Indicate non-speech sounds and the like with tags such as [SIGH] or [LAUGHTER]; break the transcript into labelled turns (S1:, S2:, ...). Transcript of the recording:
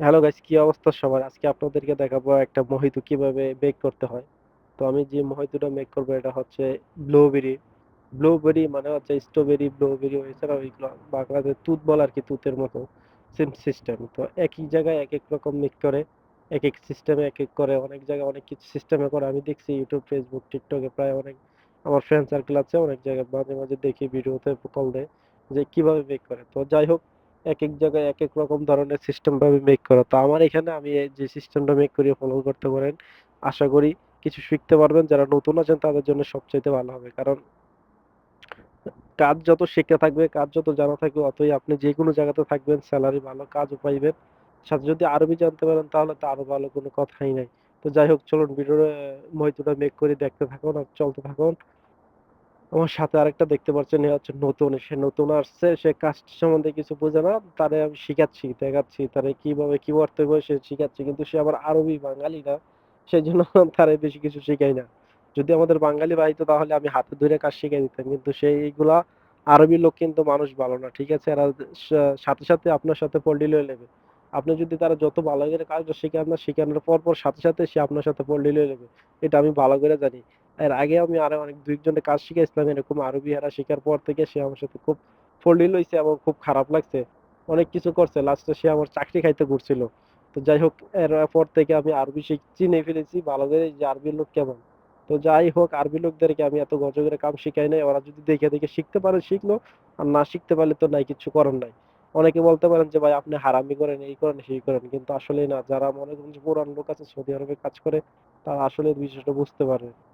S1: Hello guys কি অবস্থা সবার? আজকে আপনাদেরকে দেখাবো একটা মহিতো কীভাবে বেক করতে হয়। তো আমি যে মহিতোটা মেক করব, এটা হচ্ছে ব্লুবেরি ব্লুবেরি মানে হচ্ছে স্ট্রবেরি ব্লুবেরি এছাড়া ওইগুলো বাংলাতে তুত বলে আর কি, তুতের মতো। সেম সিস্টেম তো একই জায়গায় এক এক রকম মেক করে, এক এক সিস্টেমে এক এক করে, অনেক জায়গায় অনেক কিছু সিস্টেমে করে। আমি দেখছি ইউটিউব ফেসবুক টিকটকে প্রায় অনেক, আমার ফ্রেন্ড সার্কেল আছে, অনেক জায়গায় মাঝে মাঝে দেখি ভিডিওতে কল দেয় যে কীভাবে মেক করে। তো যাই হোক এক এক জায়গায় এক এক রকম ধরনের সিস্টেম ভাবে মেক করা। তো আমার এখানে আমি যে সিস্টেমটা মেক করি ফলো করতে পারেন। আশা করি কিছু শিখতে পারবেন। যারা নতুন আছেন, তাদের জন্য সবচাইতে ভালো হবে। কারণ কাজ যত শিখতে থাকবে, কাজ যত জানা থাকবে, অতই আপনি যে কোনো জায়গাতে থাকবেন স্যালারি ভালো কাজও পাইবেন। সাথে যদি আরবি জানতে পারেন, তাহলে তো আরও ভালো কোনো কথাই নাই। তো যাই হোক, চলুন ভিডিওটা মহিতোটা মেক করে, দেখতে থাকুন আর চলতে থাকুন। আমার সাথে আরেকটা দেখতে পাচ্ছেন হচ্ছে নতুন, সে নতুন আসছে, সে কাজটা সম্বন্ধে কিছু বোঝে না, তারে আমি শিখাচ্ছি, দেখাচ্ছি, তারে কীভাবে কি করতে হবে সে শিখাচ্ছি, কিন্তু সে আবার আরবি বাঙালি না সেই জন্য [LAUGHS] তারে বেশি কিছু শিখাই না। যদি আমাদের বাঙালি ভাই তো তাহলে আমি হাতে ধরে কাজ শিখাই দিতাম, কিন্তু সেই এইগুলা আরবি লোক কিন্তু মানুষ ভালো না, ঠিক আছে? এরা সাথে সাথে আপনার সাথে পল্টি লয়ে নেবে। আপনি যদি তারা যত ভালো করে কাজটা শিখান না, শিখানোর পর পর সাথে সাথে সে আপনার সাথে পল্টি লয়ে নেবে, এটা আমি ভালো করে জানি। এর আগে আমি আরও অনেক দুইজনের কাজ শিখাইছিলাম, এরকম আরবি হারা শেখার পর থেকে সে আমার সাথে খুব ফল্লি লইছে এবং খুব খারাপ লাগছে। অনেক কিছু করছে লাস্টে সে আমার চাকরি খাইতে ঘুরছিল। তো যাই হোক, এর পর থেকে আমি আরবি শিখ- চিনে ফেলেছি ভালো করে যে আরবি লোক কেমন। তো যাই হোক, আরবি লোকদেরকে আমি এত গজ করে কাম শিখাই নাই। ওরা যদি দেখে দেখে শিখতে পারে, শিখলো, আর না শিখতে পারলে তো নাই, কিছু করার নাই। অনেকে বলতে পারেন যে, ভাই, আপনি হারামি করেন, এই করেন, সেই করেন। কিন্তু আসলে না, যারা মনে করেন যে, পুরান লোক আছে, সৌদি আরবে কাজ করে, তারা আসলে বিষয়টা বুঝতে পারে।